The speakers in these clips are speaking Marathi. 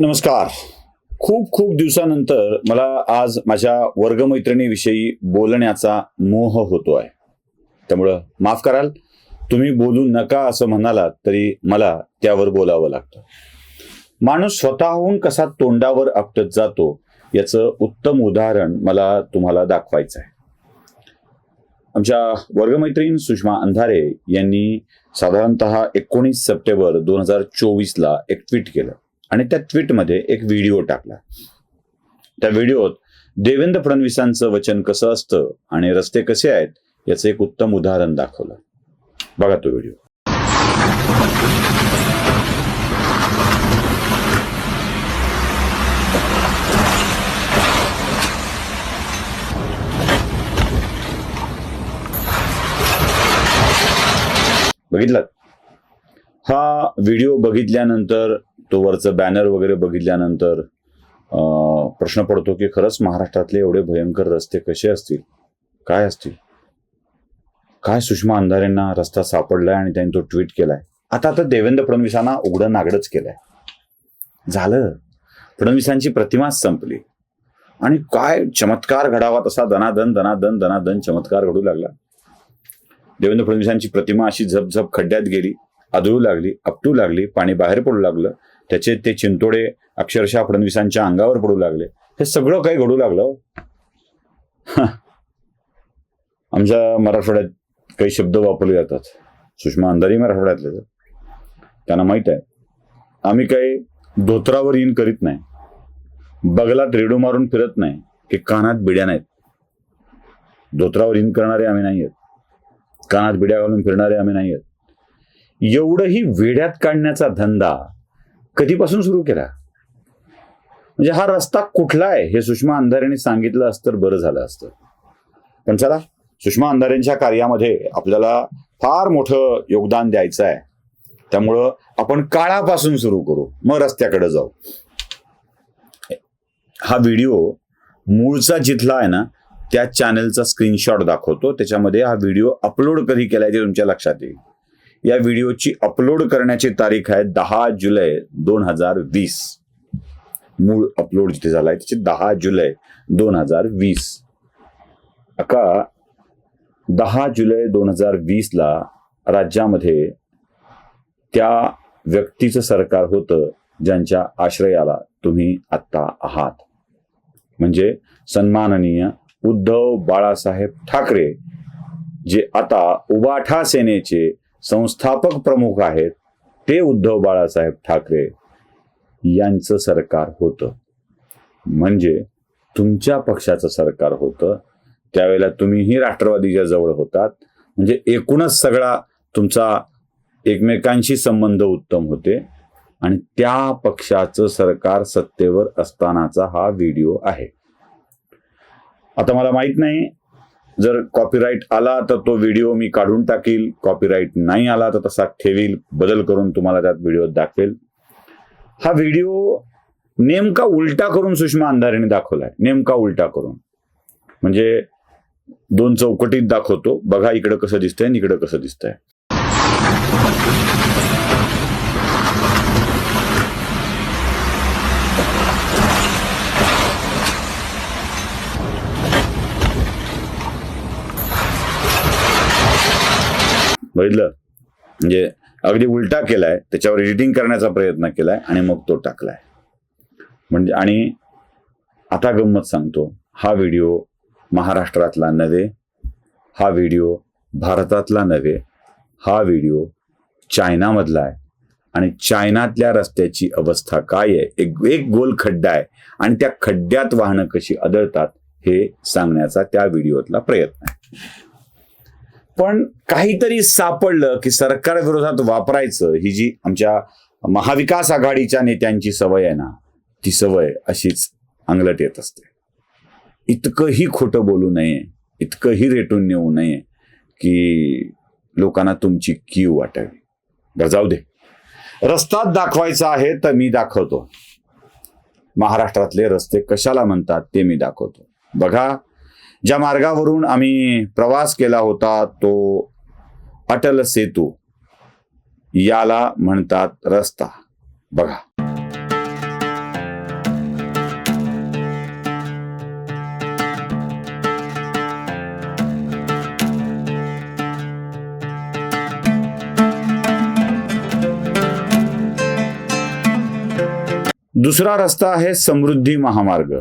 नमस्कार. खूप खूप दिवसानंतर मला आज माझ्या वर्गमैत्रिणीविषयी बोलण्याचा मोह होतो आहे. त्यामुळं माफ कराल तुम्ही बोलू नका असं म्हणालात तरी मला त्यावर बोलावं लागतं. माणूस स्वतःहून कसा तोंडावर आपटत जातो याचं उत्तम उदाहरण मला तुम्हाला दाखवायचं आहे. आमच्या वर्गमैत्रीण सुषमा अंधारे यांनी साधारणतः एकोणीस सप्टेंबर दोन हजार चोवीसला एक ट्विट केलं. आणि त्या ट्विटमध्ये एक व्हिडिओ टाकला. त्या व्हिडिओत देवेंद्र फडणवीसांचं वचन कसं असतं आणि रस्ते कसे आहेत याचं एक उत्तम उदाहरण दाखवलं. बघा तो व्हिडिओ बघितलात हा व्हिडिओ बघितल्यानंतर तो वरचं बॅनर वगैरे बघितल्यानंतर अं, प्रश्न पडतो की खरंच महाराष्ट्रातले एवढे भयंकर रस्ते कसे असतील? काय असतील? काय सुषमा अंधारेंना रस्ता सापडलाय आणि त्यांनी तो ट्विट केलाय? आता आता देवेंद्र फडणवीसांना उघडं नागडच केलंय. झालं. फडणवीसांची प्रतिमाच संपली. आणि काय चमत्कार घडावा तसा दनादन दनादन दनादन चमत्कार घडू लागला. देवेंद्र फडणवीसांची प्रतिमा अशी झपझप खड्ड्यात गेली आदळू लागली आपटू लागली पाणी बाहेर पडू लागलं. त्याचे ते चिंतोडे अक्षरशः फडणवीसांच्या अंगावर पडू लागले. हे सगळं काही घडू लागलं हो. आमच्या मराठवाड्यात काही शब्द वापरले जातात. सुषमा अंधारी मराठवाड्यातले त्यांना माहीत आहे. आम्ही काही धोत्रावर इन करीत नाही. बगलात रेडू मारून फिरत नाही. की कानात बिड्या नाहीत. धोत्रावर इन करणारे आम्ही नाही आहेत कानात बिड्या घालून फिरणारे आम्ही नाही आहेत एवढंही वेड्यात काढण्याचा धंदा कधीपासून सुरू केला? म्हणजे हा रस्ता कुठला आहे? हे सुषमा अंधारेने सांगितलं असतं बरं झालं असतं. पण चला सुषमा अंधारेंच्या कार्यामध्ये आपल्याला फार मोठं योगदान द्यायचं आहे. त्यामुळं आपण काळापासून सुरू करू. मग रस्त्याकडे जाऊ. हा व्हिडिओ मूळचा जिथला आहे ना त्या चॅनलचा स्क्रीनशॉट दाखवतो. त्याच्यामध्ये हा व्हिडिओ अपलोड कधी केलाय ते तुमच्या लक्षात येईल. या व्हिडिओची अपलोड करण्याची तारीख आहे दहा जुलै दोन हजार वीस. मूळ अपलोड जिथे झालाय त्याची दहा जुलै दोन हजार वीस. अका दहा जुलै दोन हजार वीस ला राज्यामध्ये त्या व्यक्तीचं सरकार होतं ज्यांच्या आश्रयाला तुम्ही आत्ता आहात. म्हणजे सन्माननीय उद्धव बाळासाहेब ठाकरे जे आता उबाठा सेनेचे संस्थापक प्रमुख आहेत ते उद्धव बाळासाहेब ठाकरे यांचं सरकार होतं. म्हणजे तुमच्या पक्षाचं सरकार होतं. त्यावेळेला तुम्हीही राष्ट्रवादीच्या जवळ होतात. म्हणजे एकूणच सगळा तुमचा एकमेकांशी संबंध उत्तम होते. आणि त्या पक्षाचं सरकार सत्तेवर असतानाचा हा व्हिडिओ आहे. आता मला माहीत नाही जर कॉपीराईट आला तर तो व्हिडिओ मी काढून टाकील. कॉपीराईट नाही आला तर तसा ठेवील. बदल करून तुम्हाला त्यात व्हिडिओ दाखवेल. हा व्हिडिओ नेमका उलटा करून सुषमा अंधारेने दाखवलाय. नेमका उलटा करून. म्हणजे दोन चौकटीत दाखवतो. बघा इकडं कसं दिसतंय आणि इकडं कसं दिसतंय. बघितलं? म्हणजे अगदी उलटा केलाय त्याच्यावर एडिटिंग करण्याचा प्रयत्न केलाय आणि मग तो टाकलाय. म्हणजे आणि आता गंमत सांगतो हा व्हिडिओ महाराष्ट्रातला नव्हे हा व्हिडिओ भारतातला नव्हे हा व्हिडिओ चायनामधला आहे. आणि चायनातल्या रस्त्याची अवस्था काय आहे? एक एक गोल खड्डा आहे आणि त्या खड्ड्यात वाहनं कशी आदळतात हे सांगण्याचा त्या व्हिडिओतला प्रयत्न आहे. पण काहीतरी सापडलं की सरकार विरोधात वापरायचं ही जी आमच्या महाविकास आघाडीच्या नेत्यांची सवय आहे ना ती सवय अशीच अंगलट येत असते. इतकंही खोटं बोलू नये इतकंही रेटून नेऊ नये की लोकांना तुमची कीव वाटावी. बरं जाऊ दे. रस्ता दाखवायचा आहे तर मी दाखवतो. महाराष्ट्रातले रस्ते कशाला म्हणतात ते मी दाखवतो. बघा ज्या मार्गावरून आम्ही प्रवास केला होता तो अटल सेतू. याला म्हणतात रस्ता. बघा. दुसरा रस्ता आहे समृद्धी महामार्ग.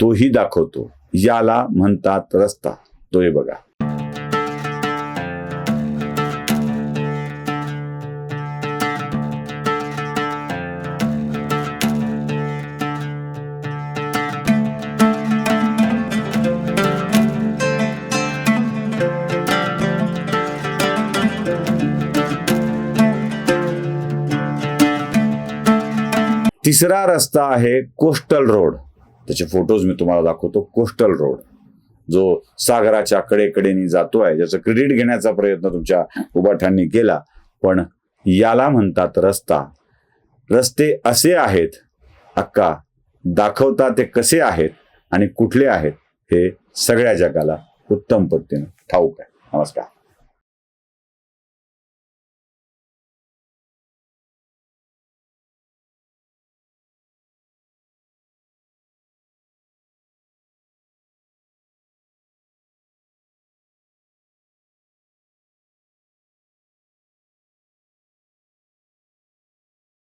तोही दाखवतो. याला म्हणतात रस्ता तोही बघा. तिसरा रस्ता आहे कोस्टल रोड. त्याचे फोटोज मी तुम्हाला दाखवतो. कोस्टल रोड जो सागराच्या कडेकडेने जातो आहे ज्याचं क्रेडिट घेण्याचा प्रयत्न तुमच्या उबाठ्यांनी केला. पण याला म्हणतात रस्ता. रस्ते असे आहेत अक्का दाखवता ते कसे आहेत आणि कुठले आहेत हे सगळ्या जगाला उत्तम पद्धतीनं ठाऊक आहे. नमस्कार.